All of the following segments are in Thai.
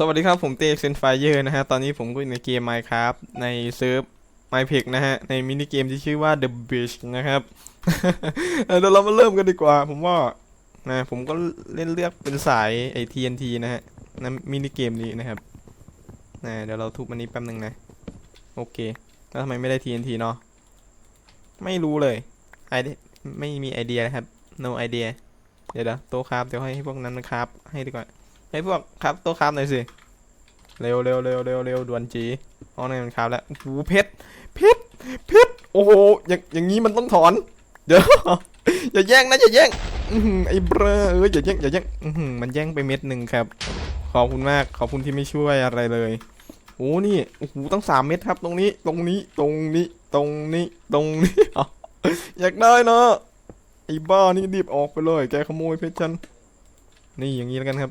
สวัสดีครับ ผมเตเซนไฟเยอร์นะฮะ ตอนนี้ผมก็อยู่ในเกม Minecraft ในเซิร์ฟ MyPeg นะฮะ ในมินิเกมที่ชื่อว่า The Beach นะครับเดี๋ยวเรามาเริ่มกันดีกว่า ผมว่านะผมก็เล่นเลือกเป็นสายไอ TNT นะฮะในมินิเกมนี้นะครับนะเดี๋ยวเราทุบมันนี้แป๊บหนึ่งนะ โอเค แล้วทำไมไม่ได้ TNT เนาะไม่รู้เลยไอไม่มีไอเดียนะครับ no idea เดี๋ยวเดี๋ยวโตครับเดี๋ยวให้พวกนั้นมันครับให้ดีกว่า ให้พวกครับต๊ะครับหน่อยสิเร็วเร็วเร็วเร็วเร็วด่วนจีอ๋อนี่มันครับแล้วโอ้โหเพชรเพชรเพชรโอ้โหอย่างอย่างนี้มันต้องถอนเดี๋ยวอย่าแย่งนะอย่าแย่งไอ้เบรอเอออย่าแย่งอย่าแย่งมันแย่งไปเม็ดหนึ่งครับ ขอบคุณมากขอบคุณที่ไม่ช่วยอะไรเลยโอ้นี่โอ้โหตั้งสามเม็ดครับ ตรงนี้ตรงนี้ตรงนี้ตรงนี้ตรงนี้อาอยากได้เนาะไอ้บ้านี่รีบออกไปเลย แกขโมยเพชรฉันนี่อย่างนี้แล้วกันครับ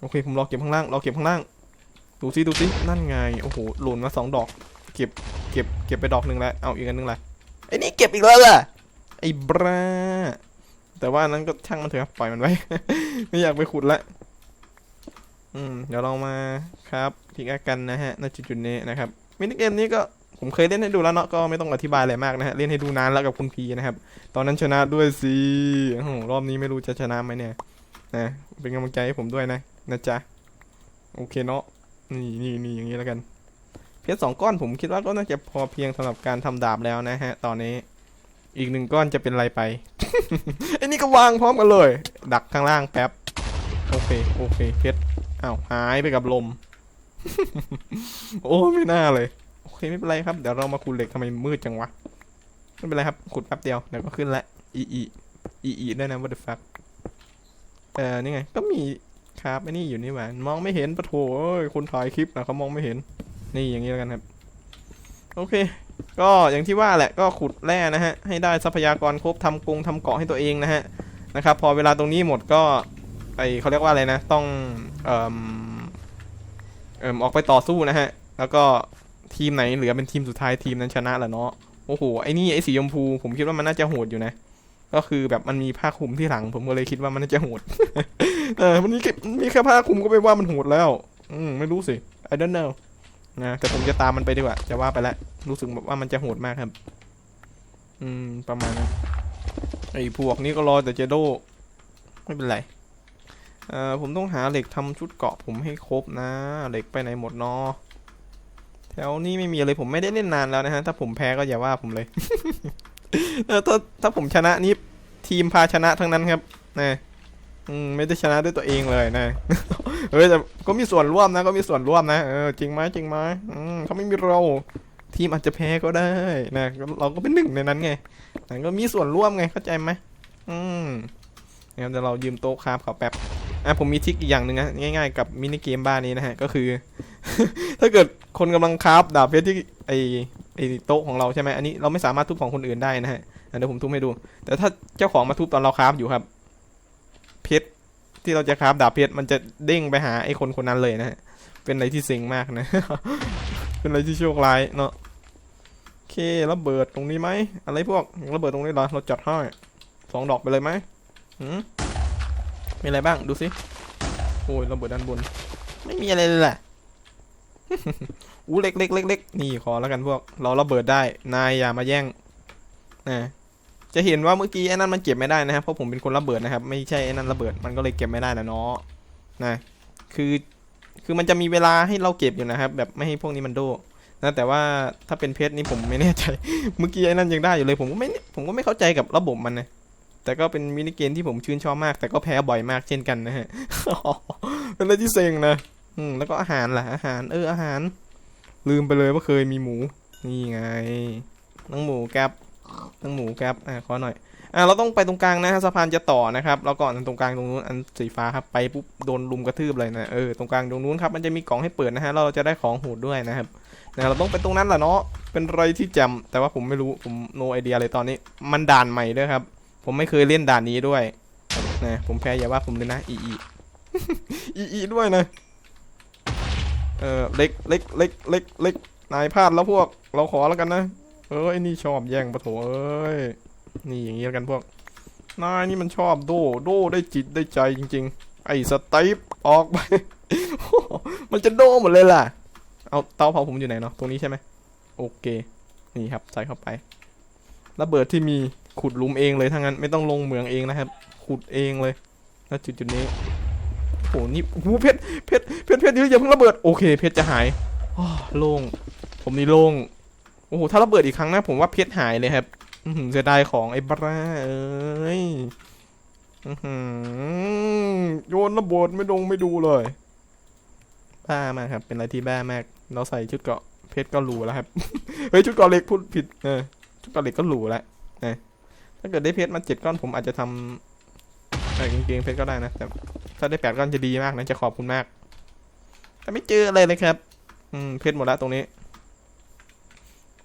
โอเคผมรอเก็บข้างล่างรอเก็บข้างล่าง ดูซิดูซินั่นไงโอ้โหหล่นมาสองดอก เก็บเก็บเก็บไปดอกหนึ่งแล้วเอาอีกอันหนึ่งละไอ้นี่เก็บอีกแล้วล่ะไอ้บราแต่ว่านั้นก็ช่างมันเถอะครับปล่อยมันไว้ ไม่อยากไปขุดละอืมเดี๋ยวเรามาครับพิกากันนะฮะณจุดๆนี้นะครับมินิเกมนี้ก็ผมเคยเล่นให้ดูแล้วเนาะก็ไม่ต้องอธิบายอะไรมากนะฮะเล่นให้ดูนานแล้วกับคุณพีนะครับ ตอนนั้นชนะด้วยสิโอ้โหรอบนี้ไม่รู้จะชนะไหมเนี่ยนะเป็นกำลังใจให้ผมด้วยนะ นะจ๊ะ โอเคเนาะนี่นี่นี่อย่างนี้แล้วกัน เพชรสองก้อนผมคิดว่าก็น่าจะพอเพียงสำหรับการทำดาบแล้วนะฮะ ตอนนี้ อีกหนึ่งก้อนจะเป็นอะไรไปไอ้นี่ก็วางพร้อมกันเลย ดักข้างล่างแป๊บ โอเค โอเค เพชรอ้าวหายไปกับลม โอ้ไม่น่าเลย โอเคไม่เป็นไรครับ เดี๋ยวเรามาขุดเหล็กทำไมมืดจังวะ ไม่เป็นไรครับ ขุดแป๊บเดียวเดี๋ยวก็ขึ้นละอีอีอีอีได้นะ what the fuck เออนี่ไง ก็มี ครับไอ้นี่อยู่นี่หว่ามองไม่เห็นปะโถเอ้ยคนถ่ายคลิปนะเขามองไม่เห็น นี่อย่างนี้แล้วกันครับ โอเค ก็อย่างที่ว่าแหละก็ขุดแร่นะฮะ ให้ได้ทรัพยากรครบทำกรงทำเกาะให้ตัวเองนะฮะ นะครับ พอเวลาตรงนี้หมดก็ไอเขาเรียกว่าอะไรนะ ต้อง เอ่มเอ่มออกไปต่อสู้นะฮะ แล้วก็ทีมไหนเหลือเป็นทีมสุดท้ายทีมนั้นชนะแหละเนาะ โอ้โห ไอ้นี่ไอ้สีชมพู ผมคิดว่ามันน่าจะโหดอยู่นะ ก็คือแบบมันมีผ้าคลุมที่หลัง ผมก็เลยคิดว่ามันน่าจะโหด เออมันมีแค่มีแค่ผ้าคลุมก็ไปว่ามันโหดแล้ว อืมไม่รู้สิ I don't know นะแต่ผมจะตามมันไปดีกว่า จะว่าไปแล้วรู้สึกแบบว่ามันจะโหดมากครับ อืม ประมาณนั้นไอ้พวกนี้ก็รอแต่เจโดไม่เป็นไรเอ่อผมต้องหาเหล็กทำชุดเกาะผมให้ครบนะ เหล็กไปไหนหมดเนาะแถวนี้ไม่มีอะไรผมไม่ได้เล่นนานแล้วนะฮะ ถ้าผมแพ้ก็อย่าว่าผมเลยถ้าถ้าผมชนะนี่ทีมพาชนะทั้งนั้นครับนะอืม ไม่ได้ชนะด้วยตัวเองเลยนะเฮ้ยแต่ก็มีส่วนร่วมนะก็มีส่วนร่วมนะเออจริงไหมจริงไหมอืมเขาไม่มีเราทีมอาจจะแพ้ก็ได้นะเราก็เป็นหนึ่งในนั้นไงแต่ก็มีส่วนร่วมไงเข้าใจไหมอืมเดี๋ยวเรายืมโต๊ะคราฟเขาแป๊บอะผมมีทิกอีกอย่างหนึ่งนะง่ายๆกับมินิเกมบ้านนี้นะฮะก็คือ ถ้าเกิดคนกำลังคราฟดาบเพชรที่ไอไอโต๊ะของเราใช่ไหมอันนี้เราไม่สามารถทุบของคนอื่นได้นะฮะอะเดี๋ยวผมทุบให้ดู แต่ถ้าเจ้าของมาทุบตอนเราคราฟอยู่ครับ เพชรที่เราจะคราฟดาบเพชรมันจะเด้งไปหาไอ้คนคนนั้นเลยนะฮะเป็นอะไรที่เซ็งมากนะ เป็นอะไรที่โชคร้ายเนาะโอเคระเบิดตรงนี้ไหมอะไรพวกระเบิดตรงนี้เหรอเราจัดให้สองดอกไปเลยไหมหืมมีอะไรบ้างดูสิโอ้ยระเบิดด้านบน ไม่มีอะไรเลยแหละอู้เล็กเล็กเล็กเล็กนี่ขอแล้วกันพวก เราระเบิดได้ นายอย่ามาแย่งนะ จะเห็นว่าเมื่อกี้ไอ้นั่นมันเก็บไม่ได้นะครับเพราะผมเป็นคนระเบิดนะครับ ไม่ใช่ไอ้นั่นระเบิดมันก็เลยเก็บไม่ได้นะเนาะนะคือคือมันจะมีเวลาให้เราเก็บอยู่นะครับ แบบไม่ให้พวกนี้มันโดนะแต่ว่าถ้าเป็นเพชรนี่ผมไม่แน่ใจ เมื่อกี้ไอ้นั่นยังได้อยู่เลยผมก็ไม่ผมก็ไม่เข้าใจกับระบบมันนะแต่ก็เป็นมินิเกมที่ผมชื่นชอบมาก แต่ก็แพ้บ่อยมากเช่นกันนะฮะเป็นอะไรที่เซ็งนะอืมแล้วก็อาหารล่ะอาหารเอออาหาร ลืมไปเลยว่าเคยมีหมู นี่ไงน้องหมูแก๊บ น้องหมูแก๊บอะขอหน่อยอะเราต้องไปตรงกลางนะฮะสะพานจะต่อนะครับแล้วก่อนตรงกลางตรงนู้นอันสีฟ้าครับไปปุ๊บโดนลุมกระทืบเลยนะเออตรงกลางตรงนู้นครับมันจะมีกล่องให้เปิดนะฮะเราจะได้ของโหดด้วยนะครับนะเราต้องไปตรงนั้นแหละเนาะเป็นไรที่จำแต่ว่าผมไม่รู้ผมโนไอเดียเลยตอนนี้ มันด่านใหม่ด้วยครับ ผมไม่เคยเล่นด่านนี้ด้วยนะผมแพ้อย่าว่าผมเลยนะอีอีอีอีด้วยนะเออเล็กเล็กเล็กเล็กเล็กนายพลาดแล้วพวกเราขอแล้วกันนะ เออไอ้นี่ชอบแย่งปะโถเอ้ย นี่อย่างนี้แล้วกันพวก นายนี่มันชอบโดโดได้จิตได้ใจจริง ๆ ไอ้สไตปออกไป มันจะโดหมดเลยล่ะ เอาเตาเผาผมอยู่ไหนเนาะ ตรงนี้ใช่ไหม โอเค นี่ครับใส่เข้าไประเบิดที่มีขุดหลุมเองเลยทั้งนั้น ไม่ต้องลงเหมืองเองนะครับ ขุดเองเลย แล้วจุดจุดนี้โอ้โหนี่โอ้เพชรเพชรเพชรเพชรเดี๋ยวอย่าเพิ่งระเบิด โอเค เพชรจะหายโล่ง ผมนี่โล่ง โอ้โห ถ้าระเบิดอีกครั้งนะผมว่าเพชรหายเลยครับอืเสียดายของไอ้บ้าเอ้ยโยนระเบิดไม่ดงไม่ดูเลยบ้ามากครับ เป็นอะไรที่บ้ามาก เราใส่ชุดเกาะเพชรก็หรูแล้วครับ เฮ้ยชุดเกาะเหล็กพูดผิด เออ ชุดเกาะเหล็กก็หรูแล้วนะถ้าเกิดได้เพชรมาเจ็ดก้อนผมอาจจะทำเออกางเกงเพชรก็ได้นะ แต่ถ้าได้แปดก้อนจะดีมากนะ จะขอบคุณมาก แต่ไม่เจออะไรเลยครับ อืม เพชรหมดแล้วตรงนี้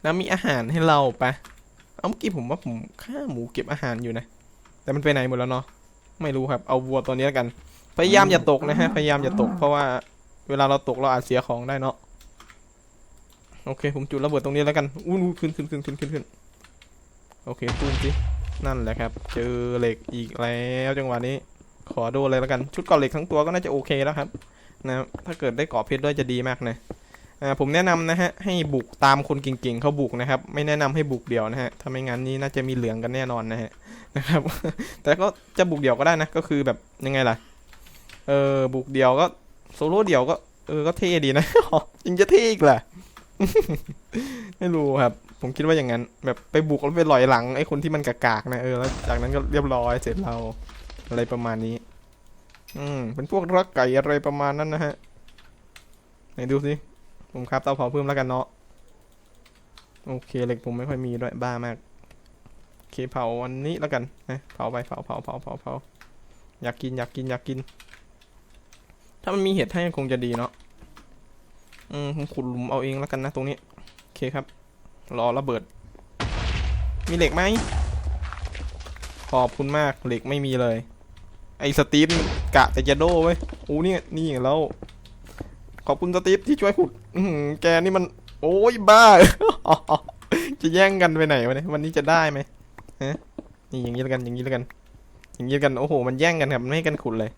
แล้วมีอาหารให้เราปะเอาเมื่อกี้ผมว่าผมฆ่าหมูเก็บอาหารอยู่นะ แต่มันไปไหนหมดแล้วเนาะ ไม่รู้ครับ เอาวัวตัวนี้แล้วกัน พยายามอย่าตกนะฮะ พยายามอย่าตก เพราะว่าเวลาเราตกเราอาจเสียของได้เนาะ โอเค ผมจุดระเบิดตรงนี้แล้วกัน อู้หูขึ้นขึ้นขึ้นขึ้นขึ้นขึ้นโอเคปูนสิ นั่นแหละครับ เจอเหล็กอีกแล้วจังหวะนี้ ขอดูเลยแล้วกัน ชุดกราะเหล็กทั้งตัวก็น่าจะโอเคแล้วครับ นะ ถ้าเกิดได้กราะเพชรด้วยจะดีมากนะอ่า ผมแนะนำนะฮะให้บุกตามคนเก่งๆเขาบุกนะครับ ไม่แนะนำให้บุกเดี่ยวนะฮะถ้าไม่งั้นนี่น่าจะมีเหลืองกันแน่นอนนะฮะนะครับ แต่ก็จะบุกเดี่ยวก็ได้นะก็คือแบบยังไงล่ะเออบุกเดี่ยวก็โซโล่เดี่ยวก็เออก็เท่ดีนะยังจะเท่อีกแหละไม่รู้ครับ ผมคิดว่าอย่างนั้น แบบไปบุกแล้วไปลอยหลังไอ้คนที่มันกากๆนะเออแล้วจากนั้นก็เรียบร้อยเสร็จเราอะไรประมาณนี้ อืมเป็นพวกรักไก่อะไรประมาณนั้นนะฮะไหนดูสิ ผมครับเตาเผาเพิ่มแล้วกันเนาะโอเคเหล็กผมไม่ค่อยมีด้วยบ้ามากโอเคเผาวันนี้แล้วกันนะเผาไปเผาเผาเผาเผาเผาอยากกินอยากกินอยากกิน ถ้ามันมีเห็ดให้คงจะดีเนาะอืมผมขุดหลุมเอาเองแล้วกันนะตรงนี้โอเคครับ รอระเบิด มีเหล็กไหมขอบคุณมากเหล็กไม่มีเลย ไอสตีฟมันกะแต่จะโดเว้ยโอ้เนี่ยนี่แล้ว ขอบคุณสตีฟที่ช่วยขุดแกนี่มัน โอ้ยบ้า จะแย่งกันไปไหนวะเนี่ยวันนี้จะได้ไหมฮะนี่อย่างนี้แล้วกันอย่างนี้แล้วกัน อย่างนี้แล้วกันโอ้โห มันแย่งกันครับมันไม่ให้กันขุดเลย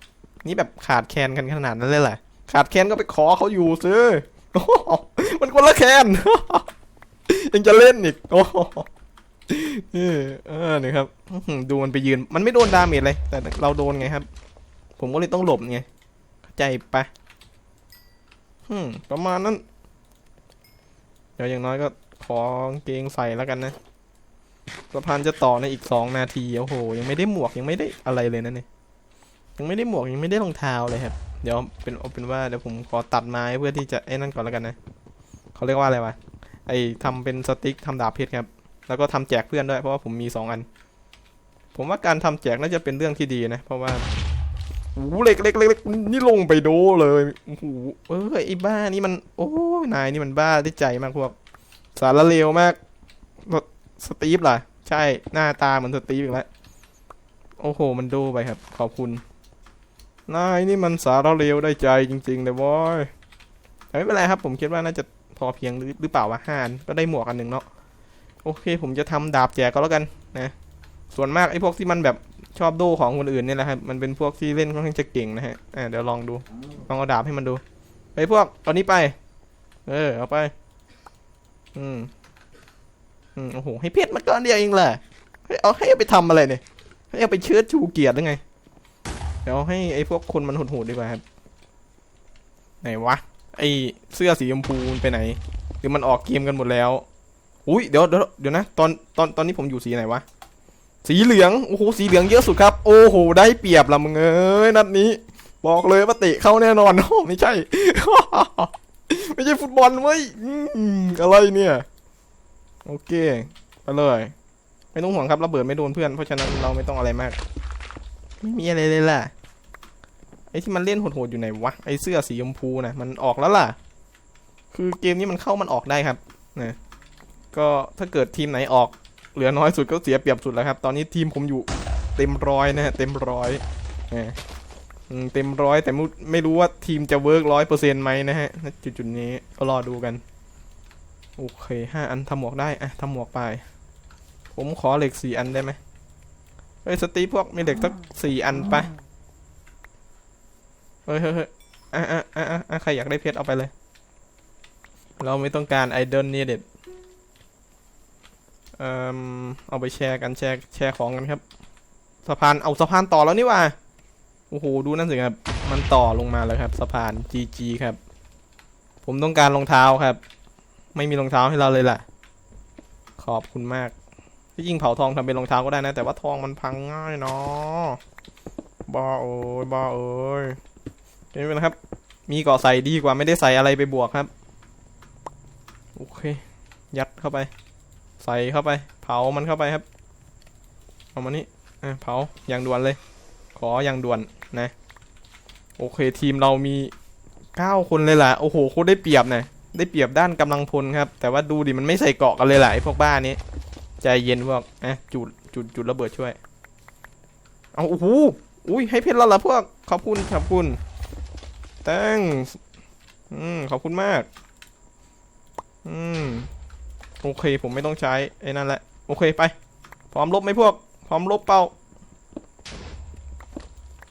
นี่แบบขาดแคลนกันขนาดนั้นเลยแหละขาดแคลนก็ไปขอเขาอยู่ซื้อมันคนละแคลนยังจะเล่นอีกโอ้เออนี่ครับดูมันไปยืน มันไม่โดนดาเมจเลย แต่เราโดนไงครับ ผมก็เลยต้องหลบไงเข้าใจปะ อืม ประมาณนั้น เดี๋ยวอย่างน้อยก็ของเกงใส่แล้วกันนะสะพานจะต่อในอีกสองนาทีโอ้โห ยังไม่ได้หมวกยังไม่ได้อะไรเลยนะเนี่ยยังไม่ได้หมวกยังไม่ได้รองเท้าเลยครับ เดี๋ยวเป็นเอาเป็นว่าเดี๋ยวผมขอตัดไม้เพื่อที่จะไอ้นั่นก่อนแล้วกันนะเขาเรียกว่าอะไรวะไอ้ทำเป็นสติ๊กทำดาบเพชรครับ แล้วก็ทำแจกเพื่อนด้วยเพราะว่าผมมีสองอัน ผมว่าการทำแจกน่าจะเป็นเรื่องที่ดีนะ เพราะว่า โอ้โหเหล็กเหล็กเหล็กเหล็กนี่ลงไปโดเลยโอ้โหเออไอ้บ้านี่มัน โอ้ยนายนี่มันบ้าได้ใจมากพวก สารเลวมากสตีฟล่ะ ใช่หน้าตาเหมือนสตีฟอีกแล้วโอ้โห มันดูไปครับ ขอบคุณนายนี่มันสารเลวได้ใจจริง ๆ เลยเว้ยไม่เป็นไรครับ ผมคิดว่าน่าจะพอเพียงหรือเปล่าวะห้าอันก็ได้หมวกอันหนึ่งเนาะโอเค ผมจะทำดาบแจกก็แล้วกันนะ ส่วนมากไอ้พวกที่มันแบบ ชอบโดของคนอื่นเนี่ยแหละครับ มันเป็นพวกที่เล่นค่อนข้างจะเก่งนะฮะ อ่าเดี๋ยวลองดู ลองเอาดาบให้มันดู ไปพวกเอานี้ไป เออ เอาไป อืม อืม โอ้โห ให้เพชรมาก้อนเดียวเองแหละให้เอาให้ไปทำอะไรเนี่ย ให้เอาไปเชิดชูเกียรติหรือไง เดี๋ยวให้ไอ้พวกคนมันหดๆดีกว่าครับ ไหนวะ ไอ้เสื้อสีชมพูมันไปไหน หรือมันออกเกมกันหมดแล้ว อุ้ยเดี๋ยวเดี๋ยวเดี๋ยวนะ ตอนตอนตอนนี้ผมอยู่สีไหนวะ สีเหลืองโอ้โหสีเหลืองเยอะสุดครับ โอ้โหได้เปรียบละมึงเอ้ยนัดนี้ บอกเลยว่าเตะเข้าแน่นอนโอ้ไม่ใช่ ไม่ใช่ฟุตบอลเว้ยอืมอะไรเนี่ย โอเค ไปเลย ไม่ต้องห่วงครับระเบิดไม่โดนเพื่อนเพราะฉะนั้นเราไม่ต้องอะไรมาก ไม่มีอะไรเลยล่ะไอ้ที่มันเล่นโหดๆอยู่ไหนวะไอ้เสื้อสีชมพูนะมันออกแล้วล่ะ คือเกมนี้มันเข้ามันออกได้ครับนะก็ถ้าเกิดทีมไหนออก เหลือน้อยสุดก็เสียเปรียบสุดแล้วครับ ตอนนี้ทีมผมอยู่เต็มร้อยนะฮะเต็มร้อยเอออืมเต็มร้อยแต่ไม่รู้ว่าทีมจะเวิร์กร้อยเปอร์เซ็นต์ไหมนะฮะณจุดจุดนี้ก็รอดูกัน โอเคห้าอันทำหมวกได้อะทำหมวกไป ผมขอเหล็กสี่อันได้ไหมเฮ้ยสตีพวกมีเหล็กสักสี่อันไปะเฮ้ยเฮ้ยอะอะอะอะใครอยากได้เพชรเอาไปเลย เราไม่ต้องการ I don't need it เอ่อเอาไปแชร์กันแชร์แชร์ของกันครับ สะพานเอาสะพานต่อแล้วนี่ว่าโอ้โหดูนั่นสิครับ มันต่อลงมาแล้วครับ สะพาน GG ครับ ผมต้องการรองเท้าครับ ไม่มีรองเท้าให้เราเลยล่ะ ขอบคุณมากที่จริงเผาทองทำเป็นรองเท้าก็ได้นะ แต่ว่าทองมันพังง่ายเนาะบ้าเอ้ยบ้าเอ้ยนี่เป็นครับ มีกาะใส่ดีกว่าไม่ได้ใส่อะไรไปบวกครับ โอเค ยัดเข้าไป ใส่เข้าไป เผามันเข้าไปครับ เอามานี่เผาอย่างด่วนเลย ขออย่างด่วนนะ โอเคทีมเรามีเก้าคนเลยล่ะ โอ้โหโคตรได้เปรียบนะได้เปรียบด้านกำลังพลครับ แต่ว่าดูดิมันไม่ใส่เกาะกันเลยแหละไอพวกบ้านี้ ใจเย็นพวกอะจุดจุดจุดระเบิดช่วย เอาโอ้โหอุ้ยให้เพชรแล้วเหรอพวก ขอบคุณขอบคุณ thanks อืมขอบคุณมาก อืม โอเคผมไม่ต้องใช้ไอ้นั่นแหละ โอเคไป พร้อมลบไหมพวก พร้อมลบเปล่า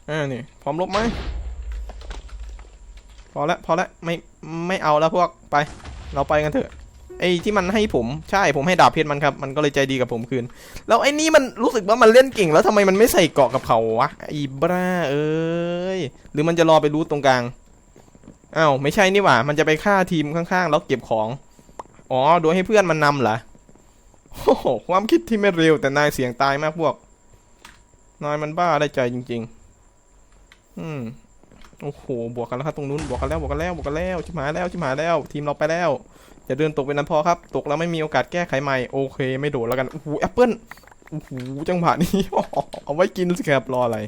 อ่านี่พร้อมลบไหมพอละพอละไม่ไม่เอาแล้วพวกไป เราไปกันเถอะไอ้ที่มันให้ผมใช่ผมให้ดาบเพชรมันครับ มันก็เลยใจดีกับผมคืน แล้วไอ้นี่มันรู้สึกว่ามันเล่นเก่ง แล้วทำไมมันไม่ใส่เกาะกับเขาวะไอ้บ้าเอ้ยหรือมันจะรอไปรูทตรงกลางอ้าวไม่ใช่นี่หว่า มันจะไปฆ่าทีมข้างๆแล้วเก็บของ อ๋อ โดยให้เพื่อนมันนำเหรอโอ้โหความคิดที่ไม่เร็วแต่นายเสียงตายมากพวก นายมันบ้าได้ใจจริง ๆ อืม โอ้โห บวกกันแล้วครับตรงนู้น บวกกันแล้ว บวกกันแล้ว บวกกันแล้ว ชิบหายแล้ว ชิบหายแล้ว ทีมเราไปแล้วอย่าเดินตกเป็นนั้นพอครับ ตกแล้วไม่มีโอกาสแก้ไขใหม่ โอเค ไม่โดดแล้วกัน โอ้โห แอปเปิ้ล โอ้โห จังหวะนี้ เอาไว้กินสิครับ รออะไร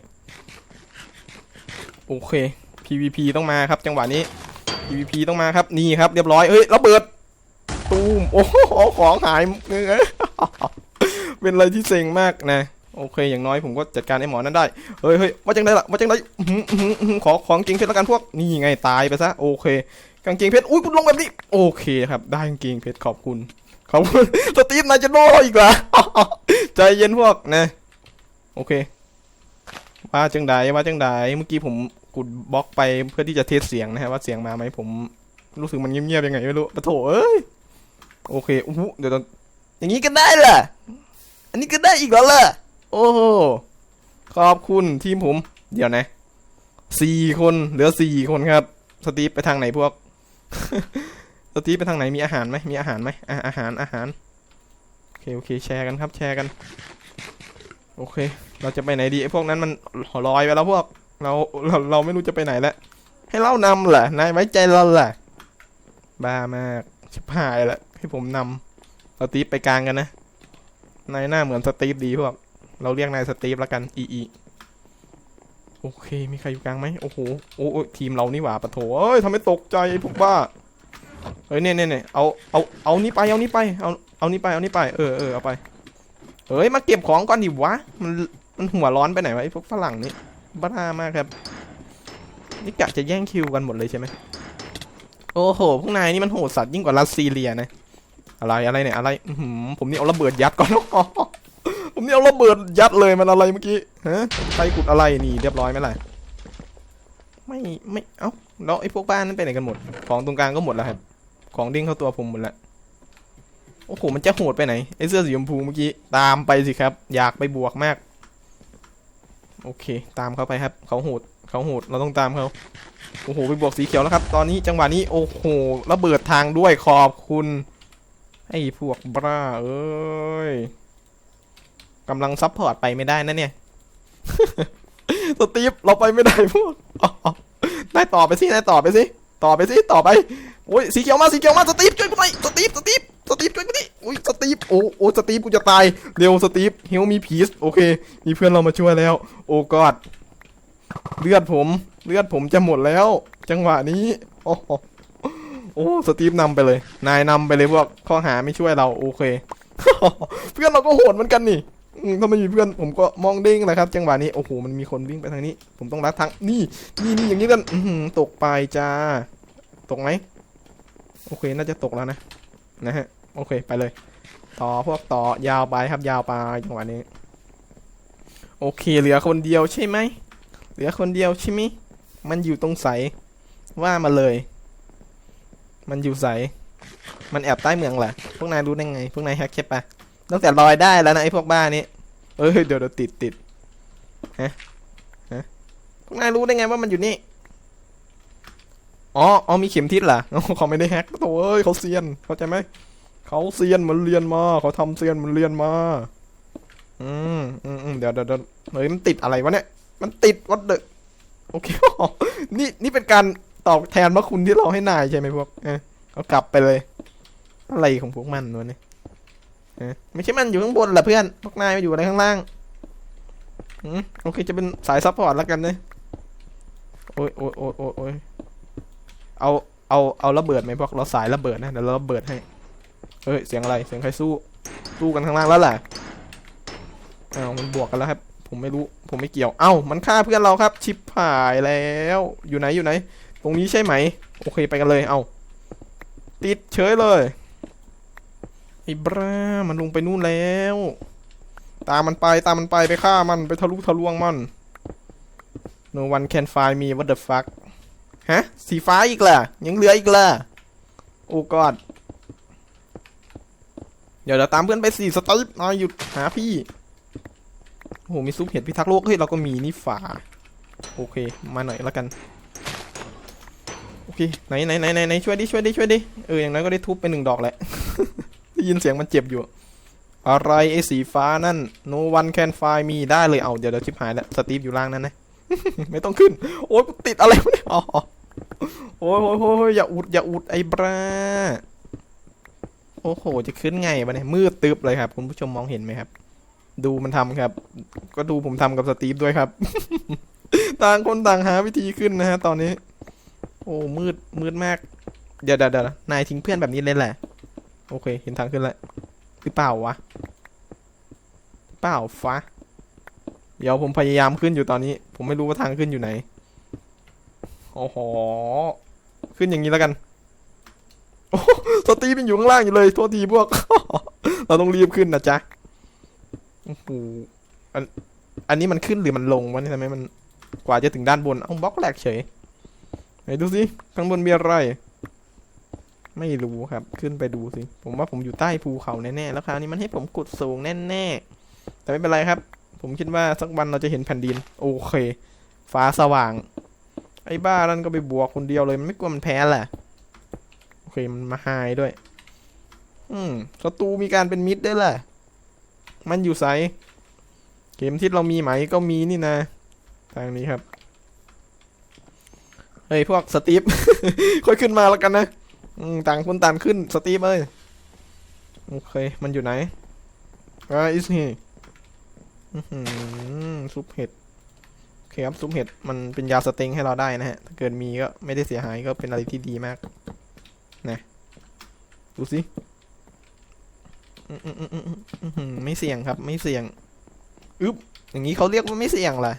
โอเค PVP ต้องมาครับ จังหวะนี้ PVP ต้องมาครับ นี่ครับ เรียบร้อยเอ้ยระเบิด ตูมโอ้โหของหายเงยเป็นอะไรที่เซ็งมากนะโอเค อย่างน้อยผมก็จัดการไอ้หมอนั้นได้ เฮ้ยเฮ้ยว่าจังไดล่ะว่าจังไดอื้อหืออื้อหืออื้อหือขอของเกงเพชรแล้วกันพวก นี่ไงตายไปซะ โอเค กางเกงเพชร อุ้ยคุณลงแบบนี้ โอเคครับ ได้กางเกงเพชรขอบคุณ ขอบคุณ สตีฟนายจะโดอีกเหรอใจเย็นพวกนะ โอเค ว่าจังไดว่าจังไดเมื่อกี้ผมกดบล็อกไปเพื่อที่จะเทสเสียงนะฮะว่าเสียงมาไหมผมรู้สึกมันเงียบๆยังไงไม่รู้ปะโถเอ้ย โอเคอู้หูเดี๋ยวต้องอย่างนี้ก็ได้เหรออันนี้ก็ได้อีกแล้วเหรอโอ้โหขอบคุณทีมผม เดี๋ยวนะสี่คนเหลือสี่คนครับ สตีฟไปทางไหนพวก สตีฟไปทางไหนมีอาหารไหมมีอาหารไหมอะอาหารอาหารโอเคโอเคแชร์กันครับ แชร์กัน โอเค เราจะไปไหนดีไอ้พวกนั้นมันลอยไปแล้วพวกเราเราเราไม่รู้จะไปไหนแล้วให้เรานำเหรอนายไว้ใจเราเหรอบ้ามากชิบหายแล้ว ให้ผมนำสตีฟไปกลางกันนะนายหน้าเหมือนสตีฟดีพวกเราเรียกนายสตีฟแล้วกันอีอีโอเค มีใครอยู่กลางไหมโอ้โหโอ้โอทีมเรานี่หว่าปะโถเอ้ยทำให้ตกใจพวกบ้าเฮ้ยเนี่ยเนี่ยเนี่ยเอาเอาเอานี่ไปเอานี่ไปเอาเอานี่ไปเอานี่ไปเออเออเอาไปเฮ้ยมาเก็บของก่อนดิวะมันมันหัวร้อนไปไหนวะไอ้พวกฝรั่งนี่บ้ามากครับนี่กะจะแย่งคิวกันหมดเลยใช่ไหมโอ้โหพวกนายนี่มันโหดสัตว์ยิ่งกว่ารัสซีเรียนะ อะไรอะไรเนี่ยอะไรอืผมนี่เอาระเบิดยัดก่อนผมนี่เอาระเบิดยัดเลยมันอะไรเมื่อกี้ฮะใครขุดอะไรนี่เรียบร้อยไหมล่ะไม่ไม่เอ้าแล้วไอ้พวกบ้านนั้นไปไหนกันหมด ของตรงกลางก็หมดแล้วครับ ของดิ้งเข้าตัวผมหมดแล้วโอ้โหมันจะโหดไปไหนไอ้เสื้อสีชมพูเมื่อกี้ตามไปสิครับ อยากไปบวกมาก โอเค ตามเขาไปครับ เขาโหดเขาโหดเราต้องตามเขาโอ้โหไปบวกสีเขียวแล้วครับ ตอนนี้จังหวะนี้โอ้โหระเบิดทางด้วยขอบคุณ ไอ้พวกบ้าเอ้ยกำลังซัพพอร์ตไปไม่ได้นะเนี่ย สตีฟเราไปไม่ได้พวกได้ต่อไปสิได้ต่อไปสิ ต่อไปสิ ต่อไป โอ้ย สีเขียวมา สีเขียวมา สตีฟช่วยกูหน่อย สตีฟ สตีฟ สตีฟช่วยกูดิอุ้ย สตีฟ โอ้โอ้สตีฟกูจะตาย เร็ว สตีฟเฮลมีพีซโอเค มีเพื่อนเรามาช่วยแล้ว โอ้กอด เลือดผม เลือดผมจะหมดแล้ว จังหวะนี้ โอ้ อ้สตีฟนำไปเลย นายนำไปเลยพวกข้อหาไม่ช่วยเราโอเค เพื่อนเราก็โหดเหมือนกันนี่ถ้าไม่มีเพื่อนผมก็มองเด้งนะครับ จังหวะนี้โอ้โหมันมีคนวิ่งไปทางนี้ ผมต้องรัดทางนี่นี่นี่อย่างนี้กันตกไปจ้าตกไหมโอเคน่าจะตกแล้วนะนะฮะโอเคไปเลย ต่อพวกต่อยาวไปครับยาวไปจังหวะนี้ โอเค เหลือคนเดียวใช่ไหมเหลือคนเดียวใช่ไหมมันอยู่ตรงใสว่ามาเลย มันอยู่ใสมันแอบใต้เมืองแหละพวกนายรู้ได้ไง พวกนายแฮกใช่ปะตั้งแต่ลอยได้แล้วนะไอ้พวกบ้านี้เอ้ยเดี๋ยวเดี๋ยวติดติดฮะฮะพวกนายรู้ได้ไงว่ามันอยู่นี่อ๋ออ๋อมีเข็มทิศเหรออ๋อเขาไม่ได้แฮกโถ่เอ้ยเขาเซียนเข้าใจไหมเขาเซียนมือนเรียนมาเขาทำเซียนมือนเรียนมาอืมอืมเดี๋ยวเดี๋ยวเฮ้ยมันติดอะไรวะเนี่ยมันติดวัดเดอโอเคนี่นี่เป็นการ ตอบแทนพระคุณที่เราให้นายใช่ไหมพวกเออเอากลับไปเลย อะไรของพวกมันวะเนี่ยเออไม่ใช่มันอยู่ข้างบนเหรอเพื่อนพวกนายมาอยู่อะไรข้างล่างอืมโอเคจะเป็นสายซัพพอร์ตแล้วกันเลยโอ้ยโอ้ยโอ้ยโอ้ยโอ้ยเอาเอาเอาระเบิดไหมพวกเราสายระเบิดนะเดี๋ยวเราระเบิดให้เฮ้ยเสียงอะไรเสียงใครสู้สู้กันข้างล่างแล้วแหละอ้าวมันบวกกันแล้วครับ ผมไม่รู้ผมไม่เกี่ยว เอ้ามันฆ่าเพื่อนเราครับ ชิปหายแล้ว อยู่ไหนอยู่ไหน ตรงนี้ใช่ไหม โอเคไปกันเลย เอา ติดเฉยเลย ไอ้บ้ามันลงไปนู่นแล้ว ตามมันไป ตามมันไป ไปฆ่ามัน ไปทะลุทะลวงมัน no one can find me what the fuck ฮะ สีฟ้าอีกล่ะ ยังเหลืออีกล่ะ โอ้กอด เดี๋ยวเราตามเพื่อนไปสี่สตีฟนายหยุดหาพี่ โอ้โห มีซุปเห็ดพิทักษ์โลก เฮ้ย เราก็มีนี่ฝา โอเค มาหน่อยแล้วกัน โอเคไหนไหนไหนไหนไหนช่วยดิช่วยดิช่วยดิเอออย่างน้อยก็ได้ทุบไปหนึ่งดอกแหละ ได้ยินเสียงมันเจ็บอยู่ อะไรไอ้สีฟ้านั่น no one can find me ได้เลยเอาเดี๋ยวเดี๋ยวชิบหายแล้วสตีฟอยู่ล่างนั้นนะ ไม่ต้องขึ้น โอ้ยติดอะไรวะเนี่ยอ๋อโอ้ยโอ้ยโอ้ยโอ้ยอย่าอุดอย่าอุดไอ้บราโอ้โห จะขึ้นไงวะเนี่ยมืดตึบเลยครับ คุณผู้ชมมองเห็นไหมครับ ดูมันทำครับ ก็ดูผมทำกับสตีฟด้วยครับ ต่างคนต่างหาวิธีขึ้นนะฮะตอนนี้ อ้มืดมืดมาก เดี๋ยวเดี๋ยวเดี๋ยวนายทิ้งเพื่อนแบบนี้เลยแหละ โอเค เห็นทางขึ้นแล้วหรือเปล่าวะเปล่าฟ้าเดี๋ยวผมพยายามขึ้นอยู่ตอนนี้ ผมไม่รู้ว่าทางขึ้นอยู่ไหนโอ้โหขึ้นอย่างนี้แล้วกันโอ้สตีฟยังอยู่ข้างล่างอยู่เลยโทษทีพวก เราต้องรีบขึ้นนะจ๊ะโอ้โหอันอันนี้มันขึ้นหรือมันลงวะนี่ทำไมมันกว่าจะถึงด้านบนเอาบล็อกแหลกเฉย ไหนดูสิข้างบนมีอะไร ไม่รู้ครับ ขึ้นไปดูสิ ผมว่าผมอยู่ใต้ภูเขาแน่ๆ แล้วคราวนี้มันให้ผมกดสูงแน่ๆ แต่ไม่เป็นไรครับ ผมคิดว่าสักวันเราจะเห็นแผ่นดิน โอเค ฟ้าสว่าง ไอ้บ้านั่นก็ไปบวกคนเดียวเลย มันไม่กลัวมันแพ้แหละ โอเค มันมาไฮด้วย อืมศัตรูมีการเป็นมิตรด้วยแหละ มันอยู่ไซเกมที่เรามีไหมก็มีนี่นะ ทางนี้ครับ เฮ้ยพวกสตีฟ ค่อยขึ้นมาแล้วกันนะต่างคนต่างขึ้นสตีฟเอ้ยโอเค มันอยู่ไหนอ่าอิสฮีซุปเห็ดโอเคครับซุปเห็ดมันเป็นยาสเต็งให้เราได้นะฮะ ถ้าเกิดมีก็ไม่ได้เสียหายก็เป็นอะไรที่ดีมากนะดูสิอืมอืมไม่เสี่ยงครับ ไม่เสี่ยงอึ๊บอย่างนี้เขาเรียกว่าไม่เสี่ยงล่ะ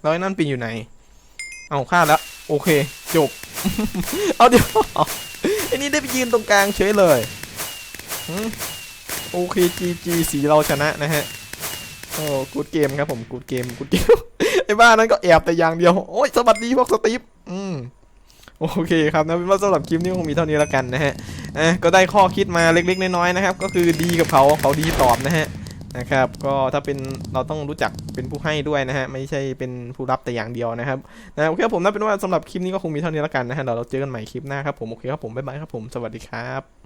แล้วไอ้นั่นปีนอยู่ไหน เอาฆ่าแล้ว โอเค จบ เอาเดี๋ยวอ้นี่ได้ไปยืนตรงกลางเฉยเลยโอเคจีจีสีเราชนะนะฮะ โอ้กูดเกมครับผมกูดเกมกูดเกมไอ้บ้านั้นก็แอบแต่อย่างเดียว โอ้ยสวัสดีพวกสตีฟอืมโอเคครับนะเป็นว่าสำหรับคลิปนี้คงมีเท่านี้แล้วกันนะฮะอะก็ได้ข้อคิดมาเล็กๆน้อยๆนะครับ ก็คือดีกับเขาเขาดีตอบนะฮะ นะครับ ก็ถ้าเป็นเราต้องรู้จักเป็นผู้ให้ด้วยนะฮะไม่ใช่เป็นผู้รับแต่อย่างเดียวนะครับนะโอเคครับผมนับเป็นว่าสำหรับคลิปนี้ก็คงมีเท่านี้แล้วกันนะฮะเดี๋ยวเราเจอกันใหม่คลิปหน้าครับผมโอเคครับผมบ๊ายบายครับผมสวัสดีครับ